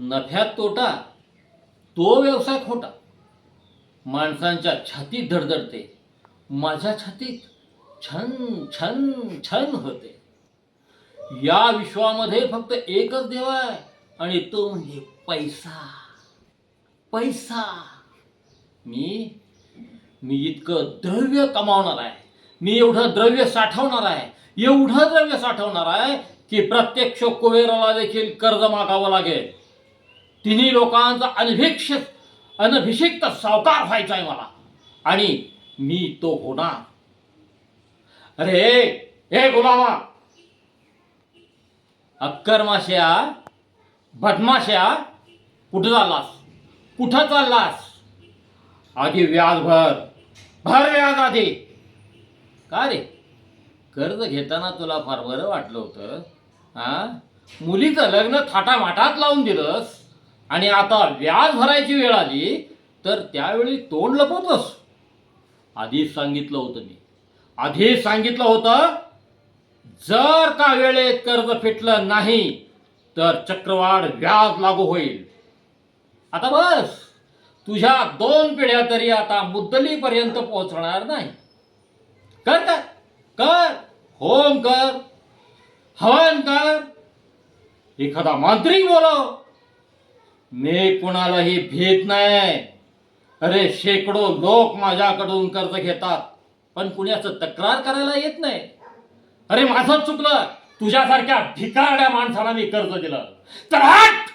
नफ्यात तोटा तो व्यवसाय खोटा. माणसांच्या छातीत धडधडते. माझ्या छातीत छन छन छन होते. या विश्वामध्ये फक्त एकच देव आहे आणि तो म्हणजे पैसा. पैसा. मी मी इतकं द्रव्य कमावणार आहे. मी एवढं द्रव्य साठवणार आहे. एवढं द्रव्य साठवणार आहे की प्रत्यक्ष कुबेराला देखील कर्ज मागावं लागेल. तिन्ही लोकांचा अनभिक्ष अनभिषिक्त सावकार व्हायचा आहे मला. आणि मी तो होणार. अरे हे गुलामा! अक्करमाश्या बदमाश्या कुठं चाललास? कुठं चाललास? आधी व्याज भर. भर व्याज आधी. का रे? कर्ज घेताना तुला फार बरं वाटलं होतं हा? मुलीचं लग्न थाटामाटात लावून दिलंस. आणि आता व्याज भरायची वेळ आली तर त्यावेळी तोंड लपवतोस आधीच सांगितलं होतं मी. आधीच सांगितलं होतं जर का वेळेत कर्ज फिटलं नाही तर चक्रवाढ व्याज लागू होईल. आता बस. तुझ्या दोन पिढ्या तरी आता मुद्दलीपर्यंत पोहोचणार नाही. कर का कर. होम कर. हवन कर. एखादा मांत्रिक बोलव. मी कुणालाही भीत नाही. अरे शेकडो लोक माझ्याकडून कर्ज घेतात पण कुणाचं तक्रार करायला येत नाही. अरे माझं चुकलं. तुझ्यासारख्या भिकारड्या माणसाला मी कर्ज दिलं. तर हट!